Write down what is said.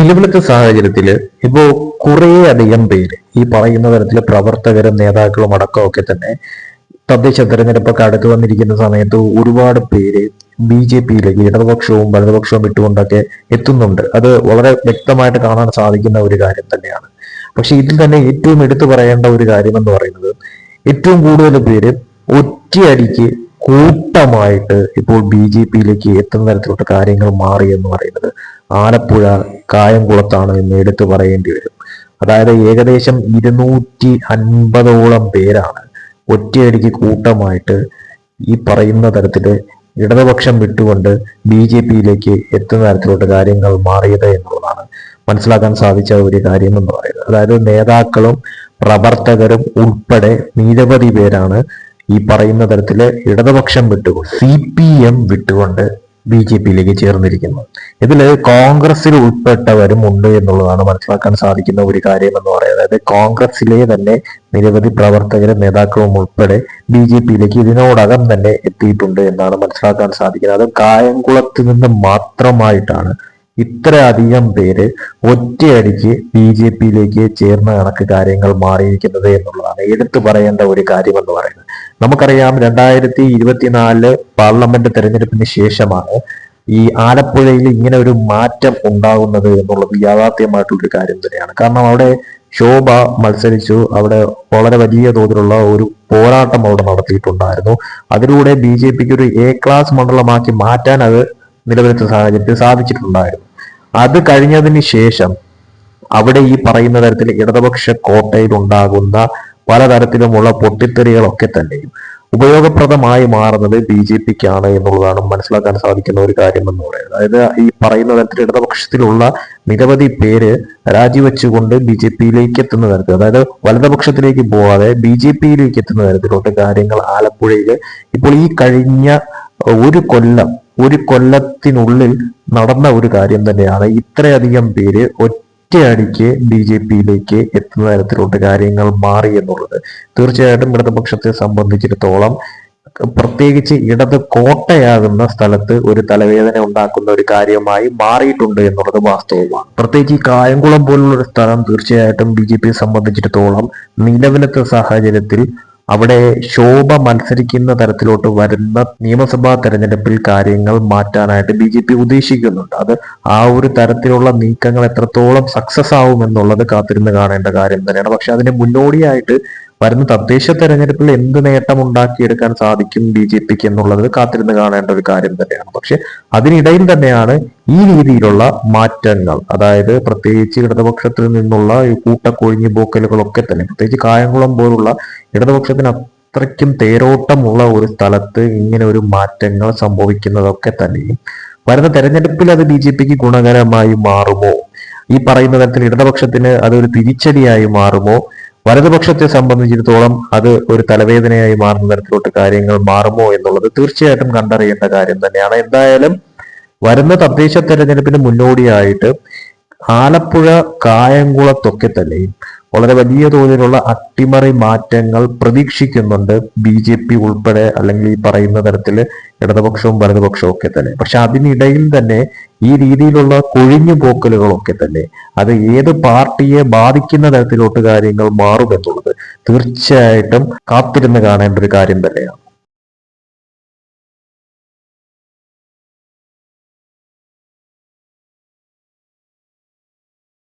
നിലവിലത്തെ സാഹചര്യത്തിൽ ഇപ്പോ കുറേ അധികം പേര് ഈ പറയുന്ന തരത്തിൽ പ്രവർത്തകരും നേതാക്കളും അടക്കമൊക്കെ തന്നെ തദ്ദേശ തെരഞ്ഞെടുപ്പൊക്കെ അടുത്ത് വന്നിരിക്കുന്ന സമയത്ത് ഒരുപാട് പേര് ബി ജെ പിയിലേക്ക് ഇടതുപക്ഷവും വലതുപക്ഷവും ഇട്ടുകൊണ്ടൊക്കെ എത്തുന്നുണ്ട്. അത് വളരെ വ്യക്തമായിട്ട് കാണാൻ സാധിക്കുന്ന ഒരു കാര്യം തന്നെയാണ്. പക്ഷെ ഇതിൽ തന്നെ ഏറ്റവും എടുത്തു പറയേണ്ട ഒരു കാര്യം എന്ന് പറയുന്നത് ഏറ്റവും കൂടുതൽ പേര് ഒറ്റയടിക്ക് കൂട്ടമായിട്ട് ഇപ്പോൾ ബി ജെ പിയിലേക്ക് എത്തുന്ന തരത്തിലുള്ള കാര്യങ്ങൾ മാറി എന്ന് പറയുന്നത് ആലപ്പുഴ കായംകുളത്താണ് എന്ന് എടുത്തു പറയേണ്ടി വരും. അതായത് ഏകദേശം ഇരുന്നൂറ്റി അൻപതോളം പേരാണ് ഒറ്റയടിക്ക് കൂട്ടമായിട്ട് ഈ പറയുന്ന തരത്തിൽ ഇടതുപക്ഷം വിട്ടുകൊണ്ട് ബി ജെ പിയിലേക്ക് എത്തുന്ന തരത്തിലുള്ള കാര്യങ്ങൾ മാറിയത് എന്നുള്ളതാണ് മനസ്സിലാക്കാൻ സാധിച്ച ഒരു കാര്യം എന്ന് പറയുന്നത്. അതായത് നേതാക്കളും പ്രവർത്തകരും ഉൾപ്പെടെ നിരവധി പേരാണ് ഈ പറയുന്ന തരത്തിൽ ഇടതുപക്ഷം വിട്ടുകൊണ്ട് സി പി എം വിട്ടുകൊണ്ട് ബി ജെ പിയിലേക്ക് ചേർന്നിരിക്കുന്നു. ഇതിൽ കോൺഗ്രസിൽ ഉൾപ്പെട്ടവരും ഉണ്ട് എന്നുള്ളതാണ് മനസ്സിലാക്കാൻ സാധിക്കുന്ന ഒരു കാര്യം എന്ന് പറയുന്നത്. അതായത് കോൺഗ്രസിലെ തന്നെ നിരവധി പ്രവർത്തകരും നേതാക്കളും ഉൾപ്പെടെ ബി ജെ പിയിലേക്ക് ഇതിനോടകം തന്നെ എത്തിയിട്ടുണ്ട് എന്നാണ് മനസ്സിലാക്കാൻ സാധിക്കുന്നത്. അത് കായംകുളത്ത് നിന്ന് മാത്രമായിട്ടാണ് ഇത്രയധികം പേര് ഒറ്റയടിക്ക് ബി ജെ പിയിലേക്ക് ചേർന്ന കണക്ക് കാര്യങ്ങൾ മാറിയിരിക്കുന്നത് എന്നുള്ളതാണ് എടുത്തു പറയേണ്ട ഒരു കാര്യം എന്ന് പറയുന്നത്. നമുക്കറിയാം രണ്ടായിരത്തി ഇരുപത്തിനാല് പാർലമെന്റ് തെരഞ്ഞെടുപ്പിന് ശേഷമാണ് ഈ ആലപ്പുഴയിൽ ഇങ്ങനെ ഒരു മാറ്റം ഉണ്ടാകുന്നത് എന്നുള്ളത് യാഥാർത്ഥ്യമായിട്ടുള്ളൊരു കാര്യം തന്നെയാണ്. കാരണം അവിടെ ശോഭ മത്സരിച്ചു. അവിടെ വളരെ വലിയ തോതിലുള്ള ഒരു പോരാട്ടം അവിടെ നടത്തിയിട്ടുണ്ടായിരുന്നു. അതിലൂടെ ബി ജെ പിക്ക് ഒരു എ ക്ലാസ് മണ്ഡലമാക്കി മാറ്റാൻ അത് നിലവിലത്തെ സാഹചര്യത്തിൽ സാധിച്ചിട്ടുണ്ടായിരുന്നു. അത് കഴിഞ്ഞതിന് ശേഷം അവിടെ ഈ പറയുന്ന തരത്തിൽ ഇടതുപക്ഷ കോട്ടയിൽ ഉണ്ടാകുന്ന പലതരത്തിലുമുള്ള പൊട്ടിത്തെറികളൊക്കെ തന്നെയും ഉപയോഗപ്രദമായി മാറുന്നത് ബി ജെ പിക്കാണ് എന്നുള്ളതാണ് മനസ്സിലാക്കാൻ സാധിക്കുന്ന ഒരു കാര്യം എന്ന് പറയുന്നത്. അതായത് ഈ പറയുന്ന തരത്തിൽ ഇടതുപക്ഷത്തിലുള്ള നിരവധി പേര് രാജിവെച്ചുകൊണ്ട് ബി ജെ പിയിലേക്ക് എത്തുന്ന തരത്തിൽ അതായത് വലതുപക്ഷത്തിലേക്ക് പോവാതെ ബി ജെ പിയിലേക്ക് എത്തുന്ന തരത്തിലോട്ട് കാര്യങ്ങൾ ആലപ്പുഴയിൽ ഇപ്പോൾ ഈ കഴിഞ്ഞ ഒരു കൊല്ലം ഒരു കൊല്ലത്തിനുള്ളിൽ നടന്ന ഒരു കാര്യം തന്നെയാണ് ഇത്രയധികം പേര് ഒറ്റയടിക്ക് ബി ജെ പിയിലേക്ക് എത്തുന്ന തരത്തിലോട്ട് കാര്യങ്ങൾ മാറി എന്നുള്ളത്. തീർച്ചയായിട്ടും ഇടതുപക്ഷത്തെ സംബന്ധിച്ചിടത്തോളം പ്രത്യേകിച്ച് ഇടത് കോട്ടയാകുന്ന സ്ഥലത്ത് ഒരു തലവേദന ഉണ്ടാക്കുന്ന ഒരു കാര്യമായി മാറിയിട്ടുണ്ട് എന്നുള്ളത് വാസ്തവമാണ്. പ്രത്യേകിച്ച് ഈ കായംകുളം പോലുള്ള ഒരു സ്ഥലം തീർച്ചയായിട്ടും ബി ജെ പിയെ സംബന്ധിച്ചിടത്തോളം നിലവിലത്തെ സാഹചര്യത്തിൽ അവിടെ ശോഭ മത്സരിക്കുന്ന തരത്തിലോട്ട് വരുന്ന നിയമസഭാ തെരഞ്ഞെടുപ്പിൽ കാര്യങ്ങൾ മാറ്റാനായിട്ട് ബി ജെ പി ഉദ്ദേശിക്കുന്നുണ്ട്. അത് ആ ഒരു തരത്തിലുള്ള നീക്കങ്ങൾ എത്രത്തോളം സക്സസ് ആവും എന്നുള്ളത് കാത്തിരുന്ന് കാണേണ്ട കാര്യം തന്നെയാണ്. പക്ഷെ അതിന് മുന്നോടിയായിട്ട് വരുന്ന തദ്ദേശ തെരഞ്ഞെടുപ്പിൽ എന്ത് നേട്ടം ഉണ്ടാക്കിയെടുക്കാൻ സാധിക്കും ബി ജെ പിക്ക് എന്നുള്ളത് കാത്തിരുന്ന് കാണേണ്ട ഒരു കാര്യം തന്നെയാണ്. പക്ഷെ അതിനിടയിൽ തന്നെയാണ് ഈ രീതിയിലുള്ള മാറ്റങ്ങൾ അതായത് പ്രത്യേകിച്ച് ഇടതുപക്ഷത്തിൽ നിന്നുള്ള ഈ കൂട്ടക്കൊഴിഞ്ഞു പോക്കലുകളൊക്കെ തന്നെ പ്രത്യേകിച്ച് കായംകുളം പോലുള്ള ഇടതുപക്ഷത്തിന് അത്രയ്ക്കും തേരോട്ടമുള്ള ഒരു സ്ഥലത്ത് ഇങ്ങനെ ഒരു മാറ്റങ്ങൾ സംഭവിക്കുന്നതൊക്കെ തന്നെയും വരുന്ന തെരഞ്ഞെടുപ്പിൽ അത് ബി ജെ പിക്ക് ഗുണകരമായി മാറുമോ? ഈ പറയുന്ന തരത്തിൽ ഇടതുപക്ഷത്തിന് അതൊരു തിരിച്ചടിയായി മാറുമോ? വലതുപക്ഷത്തെ സംബന്ധിച്ചിടത്തോളം അത് ഒരു തലവേദനയായി മാറുന്ന തരത്തിലോട്ട് കാര്യങ്ങൾ മാറുമോ എന്നുള്ളത് തീർച്ചയായിട്ടും കണ്ടറിയേണ്ട കാര്യം തന്നെയാണ്. എന്തായാലും വരുന്ന തദ്ദേശ തെരഞ്ഞെടുപ്പിന് മുന്നോടിയായിട്ട് ആലപ്പുഴ കായംകുളത്തൊക്കെ തന്നെയും വളരെ വലിയ തോതിലുള്ള അട്ടിമറി മാറ്റങ്ങൾ പ്രതീക്ഷിക്കുന്നുണ്ട് ബി ജെ പി ഉൾപ്പെടെ അല്ലെങ്കിൽ ഈ പറയുന്ന തരത്തിൽ ഇടതുപക്ഷവും വലതുപക്ഷവും ഒക്കെ തന്നെ. പക്ഷെ അതിനിടയിൽ തന്നെ ഈ രീതിയിലുള്ള കൊഴിഞ്ഞു പോക്കലുകളൊക്കെ തന്നെ അത് ഏത് പാർട്ടിയെ ബാധിക്കുന്ന തരത്തിലോട്ട് കാര്യങ്ങൾ മാറുമെന്നുള്ളത് തീർച്ചയായിട്ടും കാത്തിരുന്ന് കാണേണ്ട ഒരു കാര്യം തന്നെയാണ്.